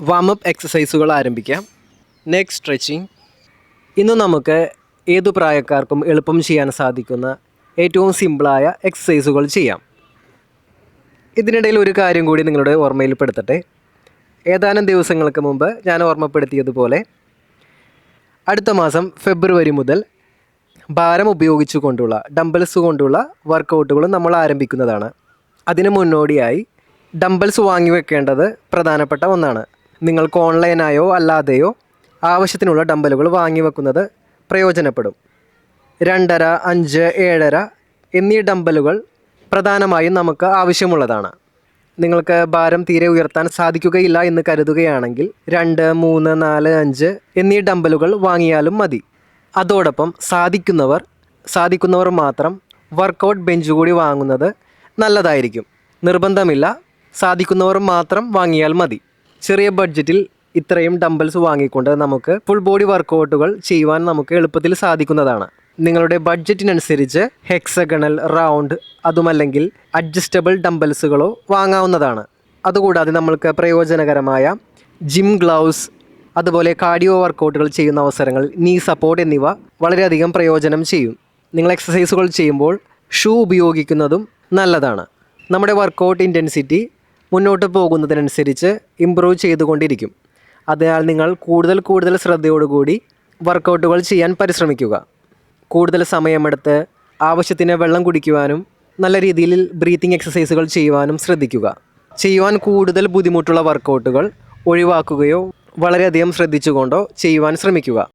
Warm up എക്സസൈസുകൾ ആരംഭിക്കാം. Neck stretching ഇന്ന് നമുക്ക് ഏതു പ്രായക്കാർക്കും എളുപ്പം ചെയ്യാൻ സാധിക്കുന്ന ഏറ്റവും സിമ്പിളായ എക്സസൈസുകൾ ചെയ്യാം. ഇതിനിടയിൽ ഒരു കാര്യം കൂടി നിങ്ങളുടെ ഓർമ്മയിൽപ്പെടുത്തട്ടെ. ഏതാനും ദിവസങ്ങൾക്ക് മുമ്പ് ഞാൻ ഓർമ്മപ്പെടുത്തിയതുപോലെ അടുത്ത മാസം ഫെബ്രുവരി മുതൽ ഭാരം ഉപയോഗിച്ചു കൊണ്ടുള്ള ഡംബൽസ് കൊണ്ടുള്ള വർക്കൗട്ടുകൾ നമ്മൾ ആരംഭിക്കുന്നതാണ്. അതിന് മുന്നോടിയായി ഡംബൽസ് വാങ്ങി വെക്കേണ്ടത് പ്രധാനപ്പെട്ട ഒന്നാണ്. നിങ്ങൾക്ക് ഓൺലൈനായോ അല്ലാതെയോ ആവശ്യത്തിനുള്ള ഡംബലുകൾ വാങ്ങി വെക്കുന്നത് പ്രയോജനപ്പെടും. രണ്ടര അഞ്ച് ഏഴര എന്നീ ഡംബലുകൾ പ്രധാനമായും നമുക്ക് ആവശ്യമുള്ളതാണ്. നിങ്ങൾക്ക് ഭാരം തീരെ ഉയർത്താൻ സാധിക്കുകയില്ല എന്ന് കരുതുകയാണെങ്കിൽ രണ്ട് മൂന്ന് നാല് അഞ്ച് എന്നീ ഡംബലുകൾ വാങ്ങിയാലും മതി. അതോടൊപ്പം സാധിക്കുന്നവർ സാധിക്കുന്നവർ മാത്രം വർക്കൗട്ട് ബെഞ്ച് കൂടി വാങ്ങുന്നത് നല്ലതായിരിക്കും. നിർബന്ധമില്ല സാധിക്കുന്നവർ മാത്രം വാങ്ങിയാൽ മതി. ചെറിയ ബഡ്ജറ്റിൽ ഇത്രയും ഡംബൽസ് വാങ്ങിക്കൊണ്ട് നമുക്ക് ഫുൾ ബോഡി വർക്കൗട്ടുകൾ ചെയ്യുവാൻ നമുക്ക് എളുപ്പത്തിൽ സാധിക്കുന്നതാണ്. നിങ്ങളുടെ ബഡ്ജറ്റിനനുസരിച്ച് ഹെക്സഗണൽ റൗണ്ട് അതുമല്ലെങ്കിൽ അഡ്ജസ്റ്റബിൾ ഡംബൽസുകളോ വാങ്ങാവുന്നതാണ്. അതുകൂടാതെ നമ്മൾക്ക് പ്രയോജനകരമായ ജിം ഗ്ലൗസ് അതുപോലെ കാർഡിയോ വർക്കൗട്ടുകൾ ചെയ്യുന്ന അവസരങ്ങളിൽ നീ സപ്പോർട്ട് എന്നിവ വളരെയധികം പ്രയോജനം ചെയ്യും. നിങ്ങൾ എക്സസൈസുകൾ ചെയ്യുമ്പോൾ ഷൂ ഉപയോഗിക്കുന്നതും നല്ലതാണ്. നമ്മുടെ വർക്കൗട്ട് ഇന്റൻസിറ്റി മുന്നോട്ട് പോകുന്നതിനനുസരിച്ച് ഇമ്പ്രൂവ് ചെയ്തുകൊണ്ടിരിക്കും. അതിനാൽ നിങ്ങൾ കൂടുതൽ കൂടുതൽ ശ്രദ്ധയോടുകൂടി വർക്കൗട്ടുകൾ ചെയ്യാൻ പരിശ്രമിക്കുക. കൂടുതൽ സമയമെടുത്ത് ആവശ്യത്തിന് വെള്ളം കുടിക്കുവാനും നല്ല രീതിയിൽ ബ്രീത്തിങ് എക്സസൈസുകൾ ചെയ്യുവാനും ശ്രദ്ധിക്കുക. ചെയ്യുവാൻ കൂടുതൽ ബുദ്ധിമുട്ടുള്ള വർക്കൗട്ടുകൾ ഒഴിവാക്കുകയോ വളരെയധികം ശ്രദ്ധിച്ചുകൊണ്ടോ ചെയ്യുവാൻ ശ്രമിക്കുക.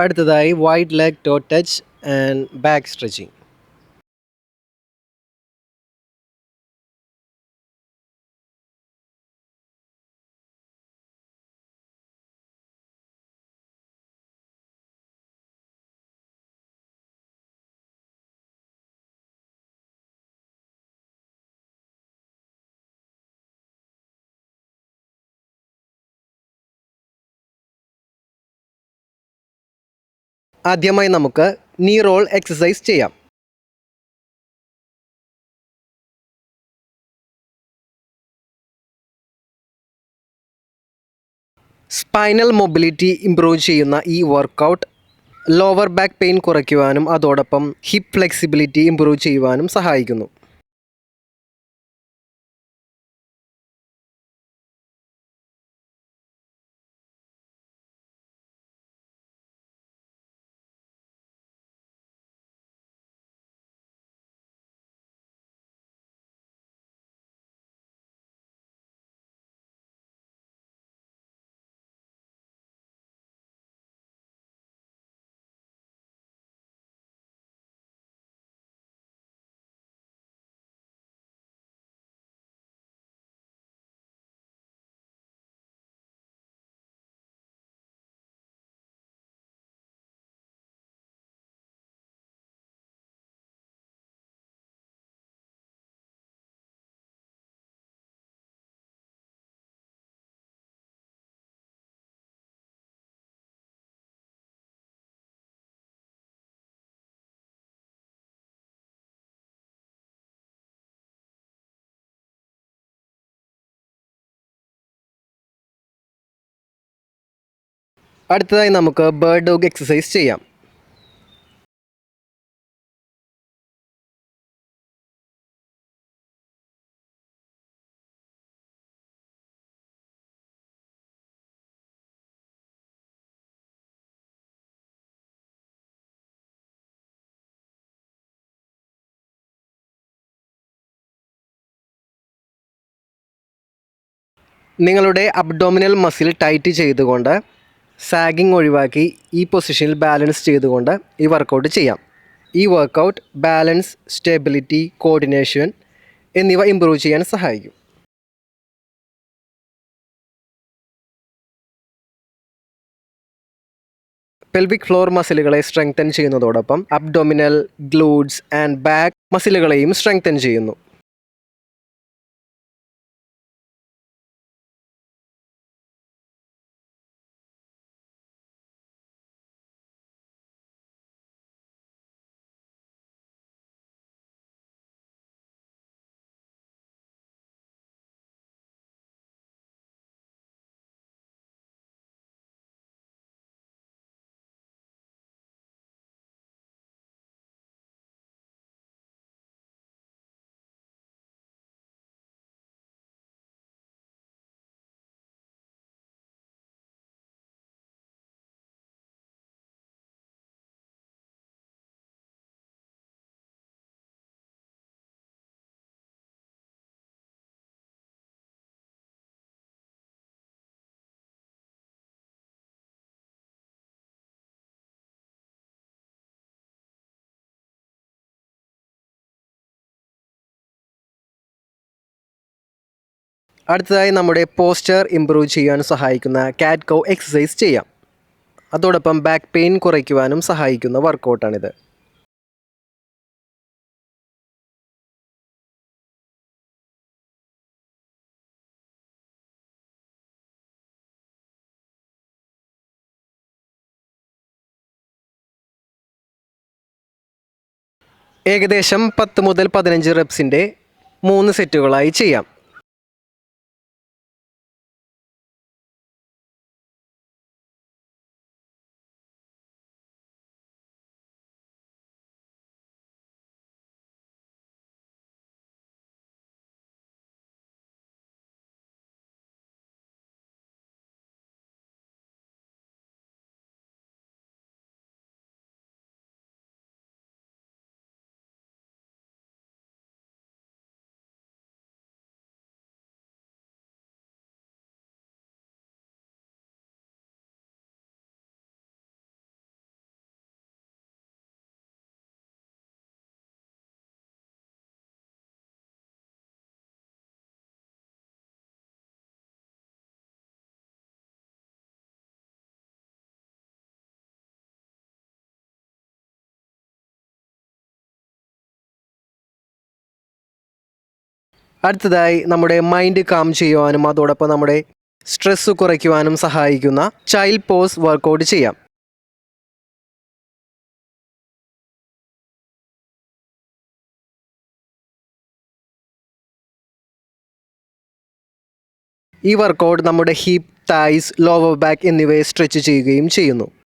അടുത്തതായി wide leg toe touch and back stretching ആദ്യമായി നമുക്ക് നീ റോൾ എക്സസൈസ് ചെയ്യാം. സ്പൈനൽ മൊബിലിറ്റി ഇംപ്രൂവ് ചെയ്യുന്ന ഈ വർക്കൗട്ട് ലോവർ ബാക്ക് പെയിൻ കുറയ്ക്കുവാനും അതോടൊപ്പം ഹിപ്പ് ഫ്ലെക്സിബിലിറ്റി ഇംപ്രൂവ് ചെയ്യുവാനും സഹായിക്കുന്നു. അടുത്തതായി നമുക്ക് ബേർഡ് ഡോഗ് എക്സസൈസ് ചെയ്യാം. നിങ്ങളുടെ അബ്ഡോമിനൽ മസിൽ ടൈറ്റ് ചെയ്തുകൊണ്ട് സാഗിങ് ഒഴിവാക്കി ഈ പൊസിഷനിൽ ബാലൻസ് ചെയ്തുകൊണ്ട് ഈ വർക്കൗട്ട് ചെയ്യാം. ഈ വർക്കൗട്ട് ബാലൻസ് സ്റ്റെബിലിറ്റി കോർഡിനേഷൻ എന്നിവ ഇമ്പ്രൂവ് ചെയ്യാൻ സഹായിക്കും. പെൽവിക് ഫ്ലോർ മസിലുകളെ സ്ട്രെങ്തൻ ചെയ്യുന്നതോടൊപ്പം അബ്ഡോമിനൽ ഗ്ലൂഡ്സ് ആൻഡ് ബാക്ക് മസിലുകളെയും സ്ട്രെങ്തൻ ചെയ്യുന്നു. അടുത്തതായി നമ്മുടെ പോസ്റ്റർ ഇംപ്രൂവ് ചെയ്യാൻ സഹായിക്കുന്ന കാറ്റ് കോ എക്സസൈസ് ചെയ്യാം. അതോടൊപ്പം ബാക്ക് പെയിൻ കുറയ്ക്കുവാനും സഹായിക്കുന്ന വർക്കൗട്ടാണിത് ഏകദേശം പത്ത് മുതൽ പതിനഞ്ച് റെപ്സിന്റെ മൂന്ന് സെറ്റുകളായി ചെയ്യാം. അടുത്തതായി നമ്മുടെ മൈൻഡ് കാം ചെയ്യുവാനും അതോടൊപ്പം നമ്മുടെ സ്ട്രെസ്സ് കുറയ്ക്കുവാനും സഹായിക്കുന്ന ചൈൽഡ് പോസ് വർക്കൗട്ട് ചെയ്യാം. ഈ വർക്കൗട്ട് നമ്മുടെ ഹിപ്പ് തായ്സ് ലോവർ ബാക്ക് എന്നിവയെ സ്ട്രെച്ച് ചെയ്യുകയും ചെയ്യുന്നു.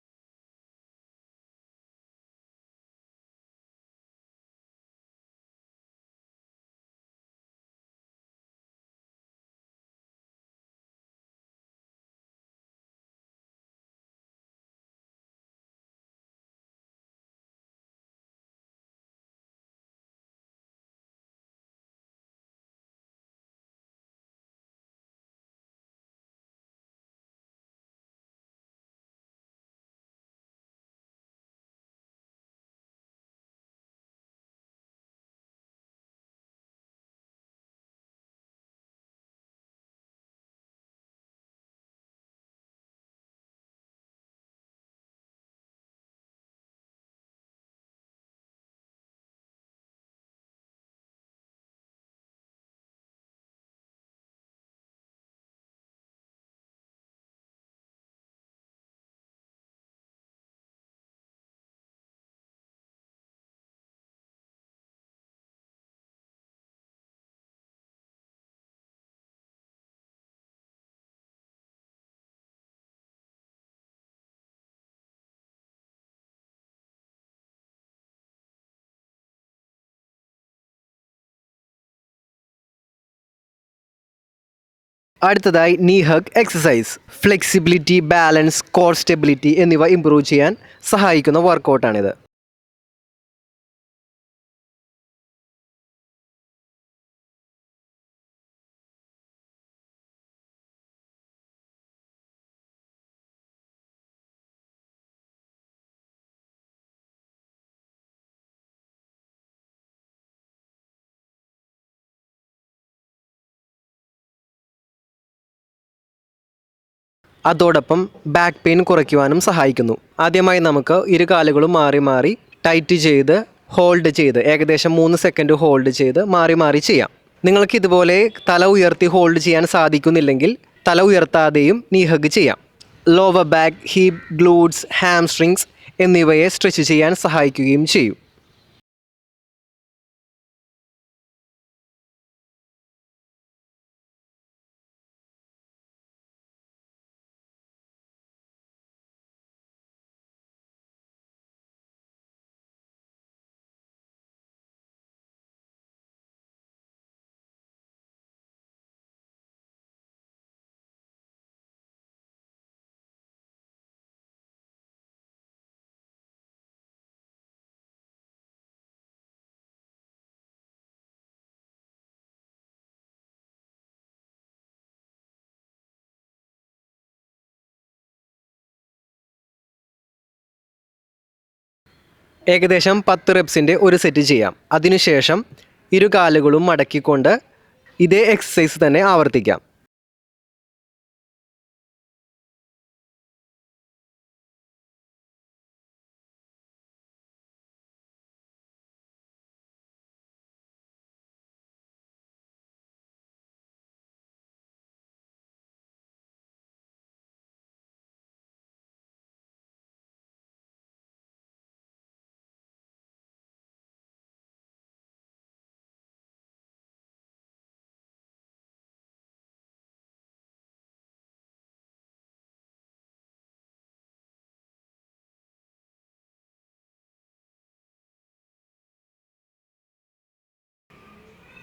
അടുത്തതായി knee hug exercise flexibility balance core stability എന്നിവ ഇമ്പ്രൂവ് ചെയ്യാൻ സഹായിക്കുന്ന വർക്കൗട്ടാണിത് അതോടൊപ്പം ബാക്ക് പെയിൻ കുറയ്ക്കുവാനും സഹായിക്കുന്നു. ആദ്യമായി നമുക്ക് ഇരു കാലുകളും മാറി മാറി ടൈറ്റ് ചെയ്ത് ഹോൾഡ് ചെയ്ത് ഏകദേശം മൂന്ന് സെക്കൻഡ് ഹോൾഡ് ചെയ്ത് മാറി മാറി ചെയ്യാം. നിങ്ങൾക്ക് ഇതുപോലെ തല ഉയർത്തി ഹോൾഡ് ചെയ്യാൻ സാധിക്കുന്നില്ലെങ്കിൽ തല ഉയർത്താതെയും നീ ഹഗ് ചെയ്യാം. Lower back hip glutes hamstrings എന്നിവയെ സ്ട്രെച്ച് ചെയ്യാൻ സഹായിക്കുകയും ചെയ്യും. ഏകദേശം പത്ത് റെപ്സിന്റെ ഒരു സെറ്റ് ചെയ്യാം. അതിനുശേഷം ഇരു കാലുകളും മടക്കിക്കൊണ്ട് ഇതേ എക്സസൈസ് തന്നെ ആവർത്തിക്കാം.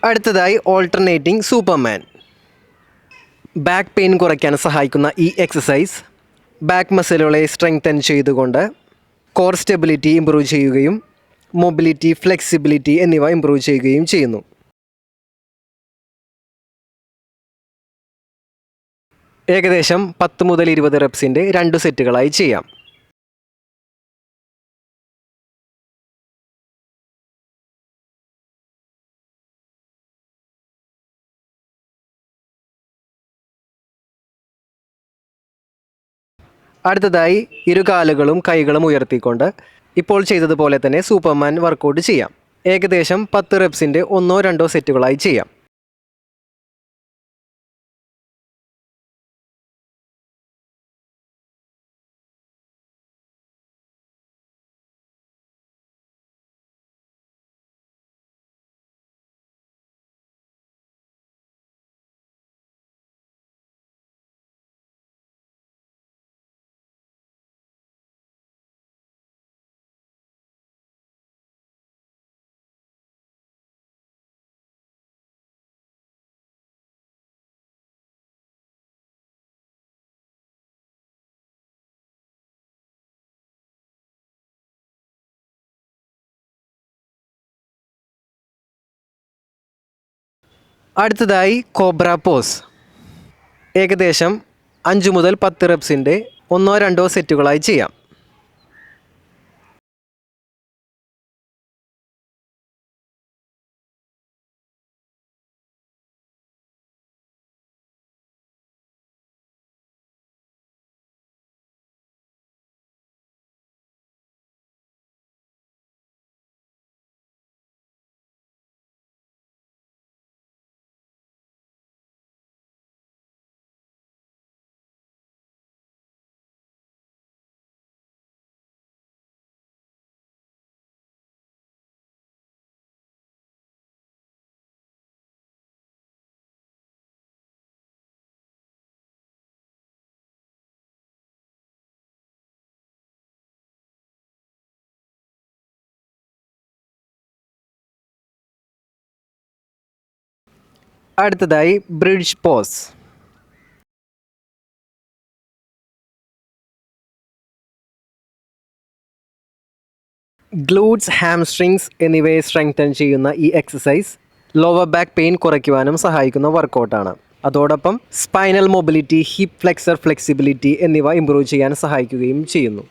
അടുത്തതായി ഓൾട്ടർനേറ്റിംഗ് സൂപ്പർമാൻ ബാക്ക് പെയിൻ കുറയ്ക്കാൻ സഹായിക്കുന്ന ഈ എക്സസൈസ് ബാക്ക് മസിലുകളെ സ്ട്രെങ്തൻ ചെയ്തുകൊണ്ട് കോർ സ്റ്റെബിലിറ്റി ഇമ്പ്രൂവ് ചെയ്യുകയും മൊബിലിറ്റി ഫ്ലെക്സിബിലിറ്റി എന്നിവ ഇമ്പ്രൂവ് ചെയ്യുകയും ചെയ്യുന്നു. ഏകദേശം പത്ത് മുതൽ ഇരുപത് റെപ്സിന്റെ രണ്ട് സെറ്റുകളായി ചെയ്യാം. അടുത്തതായി ഇരുകാലുകളും കൈകളും ഉയർത്തിക്കൊണ്ട് ഇപ്പോൾ ചെയ്തതുപോലെ തന്നെ സൂപ്പർമാൻ വർക്കൗട്ട് ചെയ്യാം. ഏകദേശം പത്ത് റെപ്സിന്റെ ഒന്നോ രണ്ടോ സെറ്റുകളായി ചെയ്യാം. അടുത്തതായി കോബ്ര പോസ്. ഏകദേശം അഞ്ച് മുതൽ പത്ത് റെപ്സിന്റെ ഒന്നോ രണ്ടോ സെറ്റുകളായി ചെയ്യാം. അടുത്തതായി ബ്രിഡ്ജ് പോസ്. ഗ്ലൂഡ്സ് ഹാംസ്ട്രിങ്സ് എന്നിവയെ സ്ട്രെങ്തൻ ചെയ്യുന്ന ഈ എക്സസൈസ് ലോവർ ബാക്ക് പെയിൻ കുറയ്ക്കുവാനും സഹായിക്കുന്ന വർക്കൗട്ടാണ് അതോടൊപ്പം spinal mobility hip flexor flexibility എന്നിവ ഇമ്പ്രൂവ് ചെയ്യാൻ സഹായിക്കുകയും ചെയ്യുന്നു.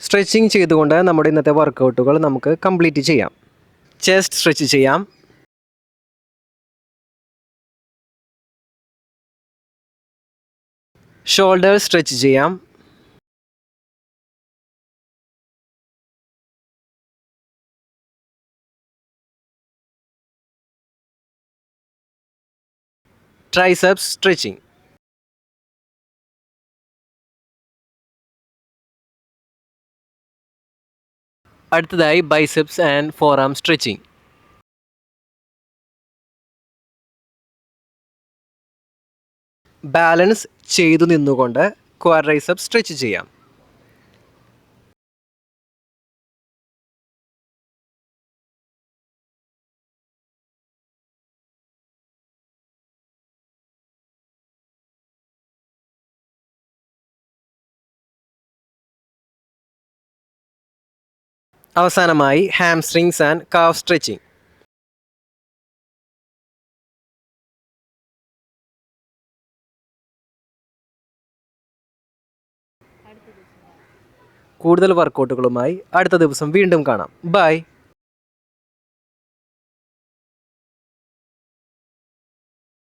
സ്ട്രെച്ചിങ് ചെയ്തുകൊണ്ട് നമ്മുടെ ഇന്നത്തെ വർക്കൗട്ടുകൾ നമുക്ക് കംപ്ലീറ്റ് ചെയ്യാം. ചെസ്റ്റ് സ്ട്രെച്ച് ചെയ്യാം. ഷോൾഡർ സ്ട്രെച്ച് ചെയ്യാം. ട്രൈസെപ്സ് സ്ട്രെച്ചിങ് അടുത്തതായി biceps and forearm stretching. Balance ചെയ്തു നിന്നുകൊണ്ട് ക്വാഡ്രൈസെപ്സ് സ്ട്രെച്ച് ചെയ്യാം. അവസാനമായി ഹാംസ്ട്രിങ്സ് ആൻഡ് കാഫ് സ്ട്രെച്ചിങ്. കൂടുതൽ വർക്കൗട്ടുകളുമായി അടുത്ത ദിവസം വീണ്ടും കാണാം. ബൈ.